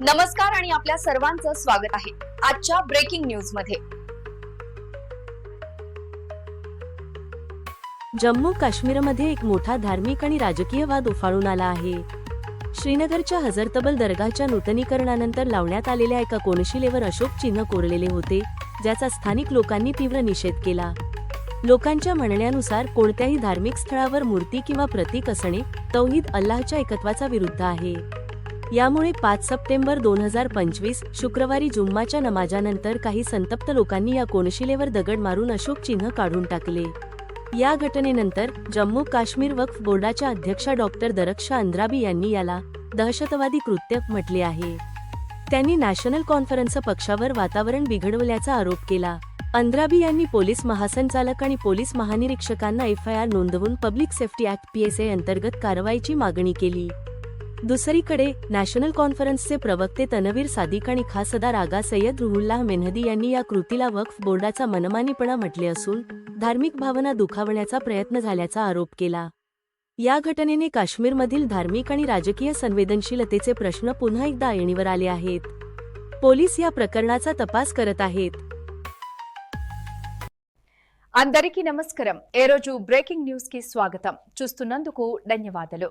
नमस्कार आणि आपल्या सर्वांचं स्वागत आहे आजच्या ब्रेकिंग न्यूजमध्ये. जम्मू काश्मीरमध्ये एक मोठा धार्मिक आणि राजकीय वाद उफाळून आला आहे. श्रीनगरच्या हजरतबल दर्गाच्या नूतनीकरणानंतर लावण्यात आलेल्या एका कोनशिलेवर अशोक चिन्ह कोरलेले होते ज्याचा स्थानिक लोकांनी तीव्र निषेध केला. लोकांच्या म्हणण्यानुसार कोणत्याही धार्मिक स्थळावर मूर्ती किंवा प्रतीक असणे तौहीद अल्लाहच्या एकत्वाचा विरुद्ध आहे. यामुळे पाच सप्टेंबर दोन हजार पंचवीस शुक्रवारी जुम्माच्या नमाजानंतर काही संतप्त लोकांनी या कोनशिलेवर दगड मारून अशोक चिन्ह काढून टाकले. या घटनेनंतर जम्मू काश्मीर वक्फ बोर्डाच्या अध्यक्षा डॉक्टर दरक्षा अंद्राबी यांनी याला दहशतवादी कृत्य म्हटले आहे. त्यांनी नॅशनल कॉन्फरन्स पक्षावर वातावरण बिघडवल्याचा आरोप केला. अंद्राबी यांनी पोलीस महासंचालक आणि पोलीस महानिरीक्षकांना एफआयआर नोंदवून पब्लिक सेफ्टी ऍक्ट पीएसए अंतर्गत कारवाईची मागणी केली. दुसरीकडे नॅशनल कॉन्फरन्सचे प्रवक्ते तनवीर सादिक आणि खासदार आगा सय्यद रुहुल्लाह मेहदी यांनी या कृतीला वक्फ बोर्डाचा मनमानीपणा म्हटले असून धार्मिक भावना दुखावण्याचा प्रयत्न झाल्याचा आरोप केला या घटनेने काश्मीरमधील धार्मिक आणि राजकीय संवेदनशीलतेचे प्रश्न पुन्हा एकदा ऐणीवर आले आहेत पोलीस या प्रकरणाचा तपास करत आहेत అందరికీ నమస్కారం ఏ రోజు బ్రేకింగ్ న్యూస్ కి స్వాగతం చూస్తున్నందుకు ధన్యవాదాలు